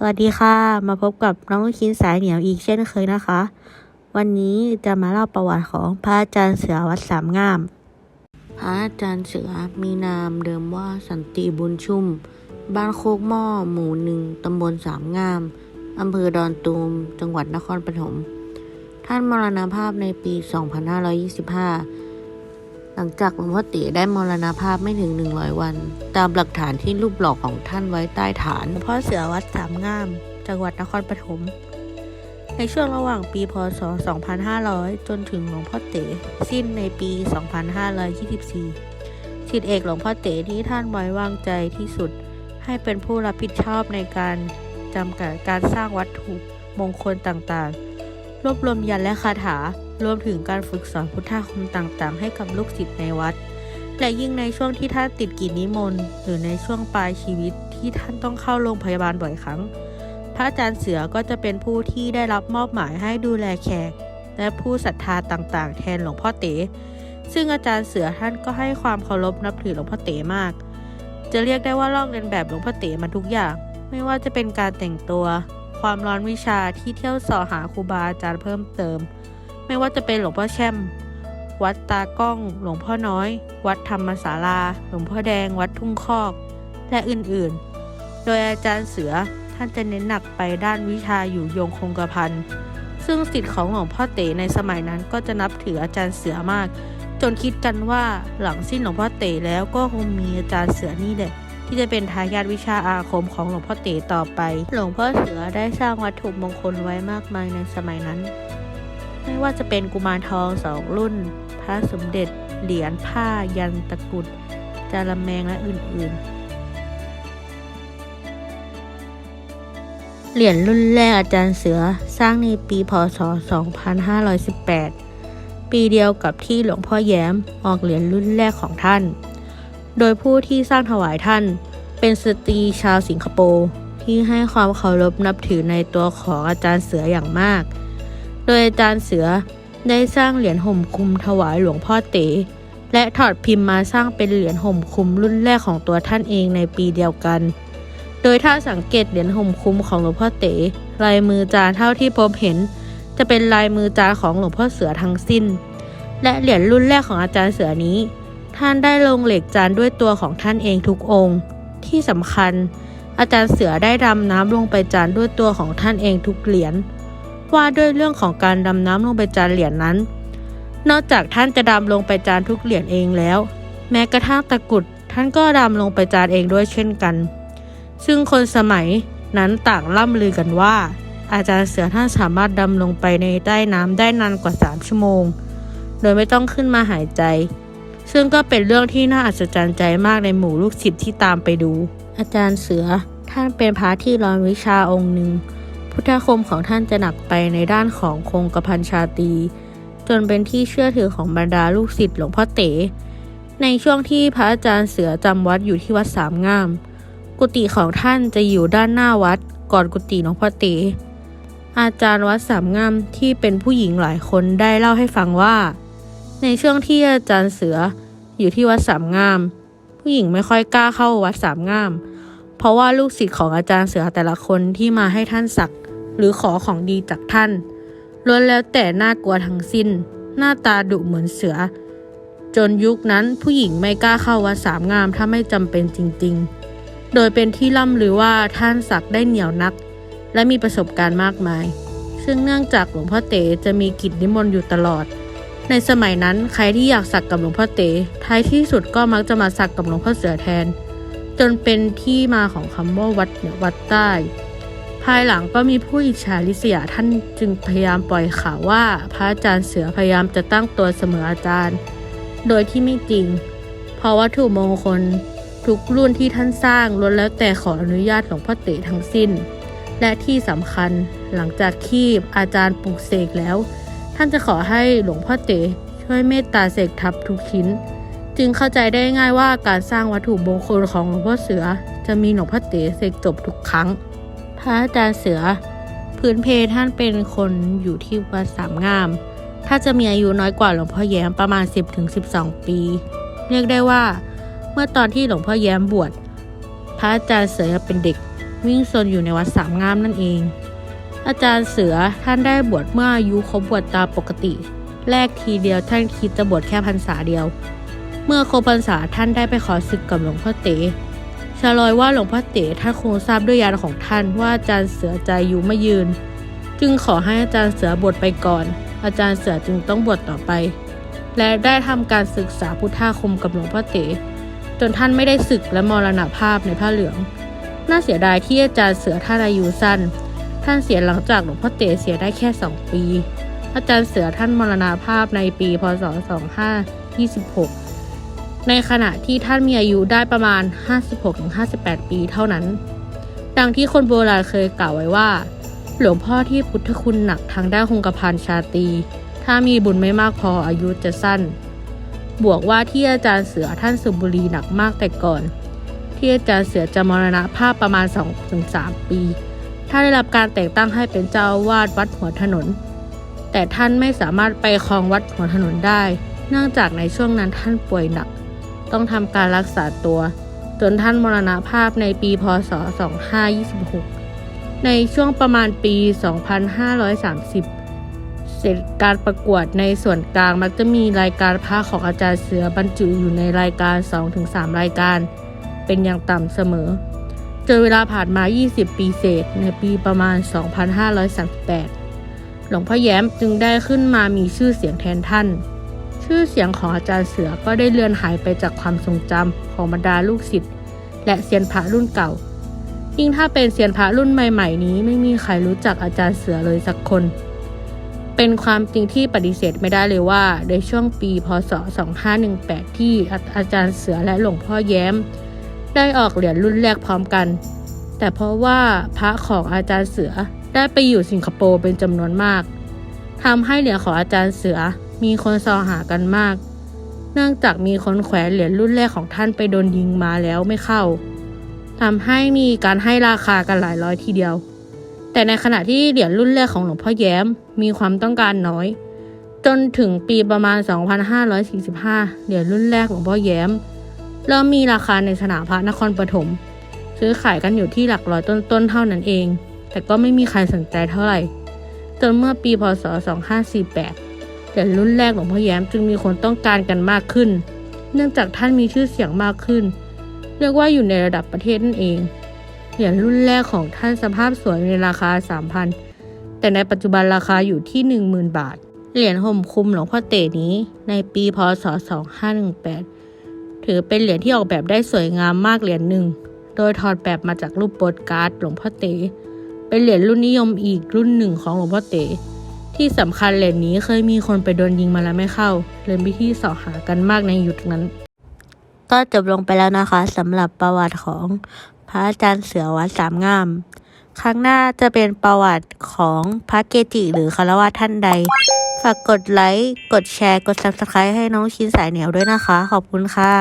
สวัสดีค่ะ มาพบกับน้องลูกชิ้นสายเหนียวอีกเช่นเคยนะคะ วันนี้จะมาเล่าประวัติของพระอาจารย์เสือวัดสามงาม พระอาจารย์เสือมีนามเดิมว่าสันติบุญชุ่ม บ้านโคกหม้อหมู่หนึ่งตำบลสามงาม อำเภอดอนตูม จังหวัดนครปฐม ท่านมรณภาพในปี 2525 หลังจากหลวงพ่อเตี๋ยได้มรณภาพไม่ถึง 100 วัน ตามหลักฐานที่รูปหล่อของท่านไว้ใต้ฐานหลวงพ่อเสือวัดสามงาม จังหวัดนครปฐมในช่วงระหว่างปีพศ 2500 จนถึงหลวงพ่อเต๋สิ้นในปี 2524สิทธิเอกหลวงพ่อเต๋ที่ท่านไว้วางใจที่สุด ให้เป็นผู้รับผิดชอบในการจำกัดการสร้างวัตถุมงคลต่างๆ รวบรวมยันและคาถา รวมถึงการฝึกสอนพุทธคุณต่างๆ ให้กับลูกศิษย์ในวัด และยิ่งในช่วงที่ท่านติดกิจนิมนต์ หรือในช่วงปลายชีวิตที่ท่านต้องเข้าโรงพยาบาลบ่อยครั้ง พระอาจารย์เสือก็จะเป็นผู้ที่ได้รับมอบหมายให้ดูแลแขก และผู้ศรัทธาต่างๆ แทนหลวงพ่อเต๋ซึ่งอาจารย์เสือท่านก็ให้ความเคารพนับถือหลวงพ่อเต๋มาก จะเรียกได้ว่าลอกเลียนแบบหลวงพ่อเต๋มาทุกอย่าง ไม่ว่าจะเป็นการแต่งตัว ความร้อนวิชาที่เที่ยวสอหาครูบาอาจารย์เพิ่มเติม ไม่ว่าจะเป็นหลวงพ่อแช่ม วัดตากล้อง หลวงพ่อน้อย วัดธรรมศาลา หลวงพ่อแดง วัดทุ่งคอก และอื่นๆ โดยอาจารย์เสือท่านจะเน้นหนักไปด้านวิชาอยู่ยงคงกระพันซึ่งสิทธิ์ของหลวงพ่อเต๋ในสมัยนั้นก็จะนับถืออาจารย์เสือมาก จนคิดกันว่าหลังสิ้นหลวงพ่อเต๋แล้วก็คงมีอาจารย์เสือนี่แหละที่จะเป็นทายาทวิชาอาคมของหลวงพ่อเต๋ต่อไป หลวงพ่อเสือได้สร้างวัตถุมงคลไว้มากมายในสมัยนั้น ไม่ว่าจะเป็นกุมารทองสองรุ่น พระสมเด็จ เหรียญผ้ายันตะกุด จาระแมงและอื่นๆ เหรียญรุ่นแรกอาจารย์เสือสร้างในปีพศ 2518 ปีเดียวกับที่หลวงพ่อแย้มออกเหรียญรุ่นแรกของท่าน โดยผู้ที่สร้างถวายท่านเป็นสตรีชาวสิงคโปร์ที่ให้ความเคารพนับถือในตัวของอาจารย์เสืออย่างมาก โดยอาจารย์เสือได้สร้างเหรียญห่มคุมถวายหลวงพ่อเต๋และถอดพิมพ์มาสร้างเป็นเหรียญห่มคุมรุ่นแรกของตัวท่านเองในปีเดียวกัน โดยถ้าสังเกตเหรียญห่มคุมของหลวงพ่อเต๋ลายมือจานเท่าที่พบเห็น จะเป็นลายมือจานของหลวงพ่อเสือทั้งสิ้น และเหรียญรุ่นแรกของอาจารย์เสือนี้ ท่านได้ลงเหล็กจานด้วยตัวของท่านเองทุกองค์ ที่สำคัญ อาจารย์เสือได้ดำน้ำลงไปจานด้วยตัวของท่านเองทุกเหรียญ ว่าด้วยเรื่องของการดำน้ำลงไปจานเหรียญนั้น นอกจากท่านจะดำลงไปจานทุกเหรียญเองแล้ว แม้กระทั่งตะกุดท่านก็ดำลงไปจานเองด้วยเช่นกัน ซึ่งคนสมัยนั้นต่างล่ำลือกันว่า อาจารย์เสือท่านสามารถดำลงไปในใต้น้ำได้นานกว่า 3 ชั่วโมง โดยไม่ต้องขึ้นมาหายใจ ซึ่งก็เป็นเรื่องที่น่าอัศจรรย์ใจมากในหมู่ลูกศิษย์ที่ตามไปดู อาจารย์เสือท่านเป็นพระที่ร้อนวิชาองค์หนึ่ง พุทธคมของท่านจะหนักไปในด้านของคงกระพันชาตี จนเป็นที่เชื่อถือของบรรดาลูกศิษย์หลวงพ่อเต๋ ในช่วงที่พระอาจารย์เสือจำวัดอยู่ที่วัดสามงาม กุฏิของท่านจะอยู่ด้านหน้าวัดก่อนกุฏิหลวงพ่อเต๋อาจารย์วัดสามงามที่เป็นผู้หญิงหลายคนได้เล่าให้ฟังว่า ในช่วงที่อาจารย์เสืออยู่ที่วัดสามงาม ผู้หญิงไม่ค่อยกล้าเข้าวัดสามงาม เพราะว่าลูกศิษย์ของอาจารย์เสือแต่ละคนที่มาให้ท่านสัก หรือขอของดีจากท่านล้วนแล้วแต่น่ากลัวทั้งสิ้น หน้าตาดุเหมือนเสือ จนยุคนั้นผู้หญิงไม่กล้าเข้าวัดสามงามถ้าไม่จำเป็นจริงๆ โดยเป็นที่ล่ำลือว่าท่านสักได้เหนียวนัก และมีประสบการณ์มากมาย ซึ่งเนื่องจากหลวงพ่อเต๋จะมีกิจนิมนต์อยู่ตลอด ในสมัยนั้นใครที่อยากสักกับหลวงพ่อเต๋ท้ายที่สุดก็มักจะมาสักกับหลวงพ่อเสือแทน จนเป็นที่มาของคำว่าวัดเหนือวัดใต้ายหลังก็มีผู้อิจฉาริษยาท่านจึงพยายามปล่อยข่าวว่า พระอาจารย์เสือพยายามจะตั้งตัวเสมออาจารย์ โดยที่ไม่จริง เพราะวัตถุมงคลทุกรุ่นที่ท่านสร้างล้วนแล้วแต่ขออนุญาตหลวงพ่อเต๋ทั้งสิ้น และที่สำคัญหลังจากที่อาจารย์ปลูกเสกแล้ว ท่านจะขอให้หลวงพ่อเต๋ช่วยเมตตาเสกทับทุกชิ้น จึงเข้าใจได้ง่ายว่าการสร้างวัตถุมงคลของหลวงพ่อเสือ จะมีหลวงพ่อเต๋เสกจบทุกครั้ง พระอาจารย์เสือ พื้นเพท่านเป็นคนอยู่ที่วัดสามงาม ถ้าจะมีอายุน้อยกว่าหลวงพ่อแย้มประมาณ 10-12 ปี เรียกได้ว่า เมื่อตอนที่หลวงพ่อแย้มบวช พระอาจารย์เสือเป็นเด็กวิ่งซนอยู่ในวัดสามงามนั่นเอง อาจารย์เสือท่านได้บวชเมื่ออายุครบบวชตามปกติ แรกทีเดียวท่านคิดจะบวชแค่พรรษาเดียว เมื่อครบพรรษาท่านได้ไปขอศึกกับหลวงพ่อเต๋ ชาลอยว่าหลวงพ่อเต๋ท่านคงทราบด้วยญาณของท่านว่าอาจารย์เสือใจอยู่ไม่ยืน จึงขอให้อาจารย์เสือบวชไปก่อน อาจารย์เสือจึงต้องบวชต่อไป และได้ทำการศึกษาพุทธาคมกับหลวงพ่อเต๋จนท่านไม่ได้ศึกและมรณภาพในผ้าเหลือง น่าเสียดายที่อาจารย์เสือท่านอายุสั้น ท่านเสียหลังจากหลวงพ่อเต๋เสียได้แค่2ปี อาจารย์เสือท่านมรณภาพในปี พศ 2526 ในขณะที่ท่านมีอายุได้ประมาณ 56-58 ปีเท่านั้น ดังที่คนโบราณเคยกล่าวไว้ว่า หลวงพ่อที่พุทธคุณหนักทางด้านคงกระพันชาตี ถ้ามีบุญไม่มากพออายุจะสั้น บวกว่าที่อาจารย์เสือท่านสูบบุหรี่หนักมากแต่ก่อน ที่อาจารย์เสือจะมรณภาพประมาณ 2-3 ปีท่านได้รับการแต่งตั้งให้เป็นเจ้าวาสวัดหัวถนน แต่ท่านไม่สามารถไปครองวัดหัวถนนได้ เนื่องจากในช่วงนั้นท่านป่วยหนัก ต้องทำการรักษาตัว จนท่านมรณภาพในปีพศ 2526 ในช่วงประมาณปี 2530 เสร็จการประกวดในส่วนกลางมักจะมีรายการพระของอาจารย์เสือบรรจุอยู่ในรายการ 2-3 รายการ เป็นอย่างต่ำเสมอ จนเวลาผ่านมา 20 ปีเศษในปีประมาณ 2538 หลวงพ่อแย้มจึงได้ขึ้นมามีชื่อเสียงแทนท่าน ชื่อเสียงของอาจารย์เสือก็ได้เลือนหายไปจากความทรงจำของบรรดาลูกศิษย์และเซียนพระรุ่นเก่า ยิ่งถ้าเป็นเซียนพระรุ่นใหม่ๆนี้ ไม่มีใครรู้จักอาจารย์เสือเลยสักคน เป็นความจริงที่ปฏิเสธไม่ได้เลยว่า ในช่วงปีพศ 2518 ที่อาจารย์เสือและหลวงพ่อแย้ม ได้ออกเหรียญรุ่นแรกพร้อมกัน แต่เพราะว่าพระของอาจารย์เสือได้ไปอยู่สิงคโปร์เป็นจำนวนมากทำให้เหรียญของอาจารย์เสือ มีคนซอหากันมาก เนื่องจากมีคนแขวนเหรียญรุ่นแรกของท่านไปโดนยิงมาแล้วไม่เข้าทำให้มีการให้ราคากันหลายร้อยทีเดียว แต่ในขณะที่เหรียญรุ่นแรกของหลวงพ่อแย้มมีความต้องการน้อย จนถึงปีประมาณ 2545 เหรียญรุ่นแรกหลวงพ่อแย้ม เริ่มมีราคาในสนามพระนครปฐมซื้อขายกันอยู่ที่หลักร้อยต้นๆเท่านั้นเอง แต่ก็ไม่มีใครสนใจเท่าไหร่ จนเมื่อปีพศ 2548 เหรียญรุ่นแรกหลวงพ่อแย้มจึงมีคนต้องการกันมากขึ้น เนื่องจากท่านมีชื่อเสียงมากขึ้น เรียกว่าอยู่ในระดับประเทศนั่นเอง เหรียญรุ่นแรกของท่านสภาพสวยในราคา 3,000 แต่ในปัจจุบันราคาอยู่ที่ 10,000 บาท เหรียญห่มคุมหลวงพ่อเต๋นี้ ในปีพศ 2518 ถือเป็นเหรียญที่ออกแบบได้สวยงามมากเหรียญหนึ่ง โดยถอดแบบมาจากรูปโปสการ์ดหลวงพ่อเต๋เป็นเหรียญรุ่นนิยมอีกรุ่นหนึ่งของหลวงพ่อเต๋ ที่สำคัญเหรียญนี้เคยมีคนไปโดนยิงมาแล้วไม่เข้า เลยมีที่สอหากันมากในยุคนั้น ก็จบลงไปแล้วนะคะสำหรับประวัติของพระอาจารย์เสือวัดสามงาม ครั้งหน้าจะเป็นประวัติของพระเกจิหรือคารวะท่านใด ฝากกดไลค์ กดแชร์ กด subscribe ให้น้องชินสายเหนียวด้วยนะคะ ขอบคุณค่ะ